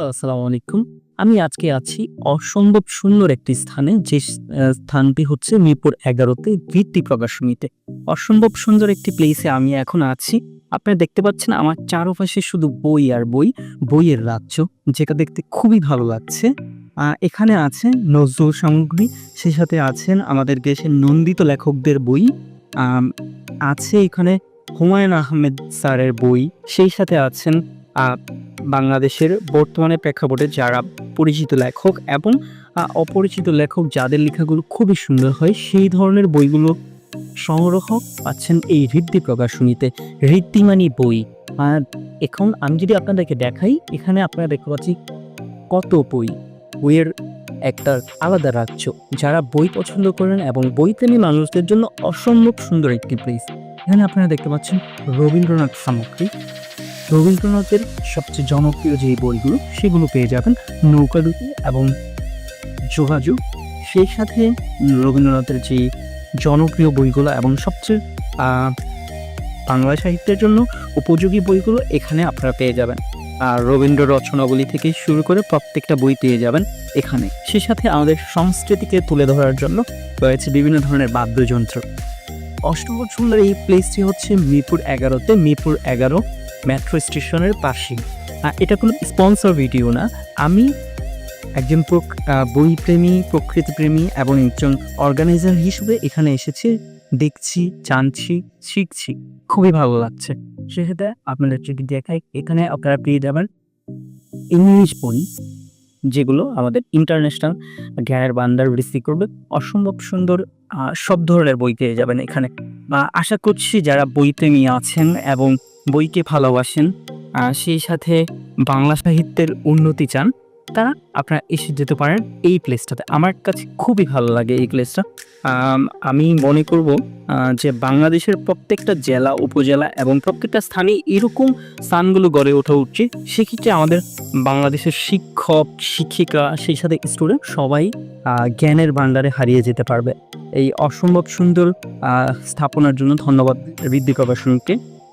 আসসালামু আলাইকুম আমি আজকে আছি অসম্ভব সুন্দর একটি স্থানে, যে স্থানটি হচ্ছে মিরপুর এগারোতে ভিত্তি প্রকাশনীতে। অসম্ভব সুন্দর একটি প্লেসে আমি এখন আছি। আপনারা দেখতে পাচ্ছেন আমার চারপাশে শুধু বই আর বই, বইয়ের রাজ্য, যেটা দেখতে খুবই ভালো লাগছে। এখানে আছে নজরুল সামগ্রী সেই সাথে আছেন আমাদের দেশের নন্দিত লেখকদের বই। আছে এখানে হুমায়ুন আহমেদ স্যারের বই, সেই সাথে আছেন বাংলাদেশের বর্তমানে প্রেক্ষাপটে যারা পরিচিত লেখক এবং অপরিচিত লেখক যাদের লেখাগুলো খুবই সুন্দর হয়, সেই ধরনের বইগুলো সংগ্রহ পাচ্ছেন এই ঋদ্ধি প্রকাশনীতে। ঋদ্ধিমানি বই। আর এখন আমি যদি আপনাদেরকে দেখাই, এখানে আপনারা দেখতে পাচ্ছি কত বই। বইয়ের একটা আলাদা রাজ্য। যারা বই পছন্দ করেন এবং বই প্রেমী মানুষদের জন্য অসম্ভব সুন্দর একটি প্লেস এখানে আপনারা দেখতে পাচ্ছেন রবীন্দ্রনাথ সামগ্রী। রবীন্দ্রনাথের সবচেয়ে জনপ্রিয় যে বইগুলো, সেগুলো পেয়ে যাবেন নৌকাডুবি এবং যোগাযোগ। সেই সাথে রবীন্দ্রনাথের যে জনপ্রিয় বইগুলো এবং সবচেয়ে বাংলা সাহিত্যের জন্য উপযোগী বইগুলো এখানে আপনারা পেয়ে যাবেন। আর রবীন্দ্র রচনাবলী থেকে শুরু করে প্রত্যেকটা বই পেয়ে যাবেন এখানে। সেই সাথে আমাদের সংস্কৃতিকে তুলে ধরার জন্য রয়েছে বিভিন্ন ধরনের বাদ্যযন্ত্র। অষ্টম সুন্দর এই প্লেসটি হচ্ছে মিরপুর এগারোতে। মিরপুর এগারো মেট্রো স্টেশনের পাশেই। এটা কোনো স্পন্সর ভিডিও না। আমি একজন বইপ্রেমী প্রকৃতিপ্রেমী এবং একজন অর্গানাইজার হিসেবে এখানে এসেছি, দেখছি, জানছি, শিখছি। খুবই ভালো লাগছে। সেক্ষেত্রে আপনাদের যদি দেখাই, এখানে আপনারা পেয়ে যাবেন ইংলিশ বই, যেগুলো আমাদের ইন্টারন্যাশনাল জ্ঞানের বান্দার বৃদ্ধি করবে। অসম্ভব সুন্দর সব ধরনের বই পেয়ে যাবেন এখানে। আশা করছি যারা বইপ্রেমী আছেন এবং বইকে ভালোবাসেন আহ, সেই সাথে বাংলা সাহিত্যের উন্নতি চান তারা আপনারা এসে যেতে পারেন এই প্লেসটাতে আমার কাছে খুবই ভালো লাগে এই প্লেসটা আমি মনে করব যে বাংলাদেশের প্রত্যেকটা জেলা উপজেলা এবং প্রত্যেকটা স্থানে এরকম স্থানগুলো গড়ে ওঠা উচিত। সেক্ষেত্রে আমাদের বাংলাদেশের শিক্ষক শিক্ষিকা সেই সাথে স্টুডেন্ট সবাই জ্ঞানের ভাণ্ডারে হারিয়ে যেতে পারবে। এই অসম্ভব সুন্দর স্থাপনার জন্য ধন্যবাদ বৃদ্ধি প্রকাশনকে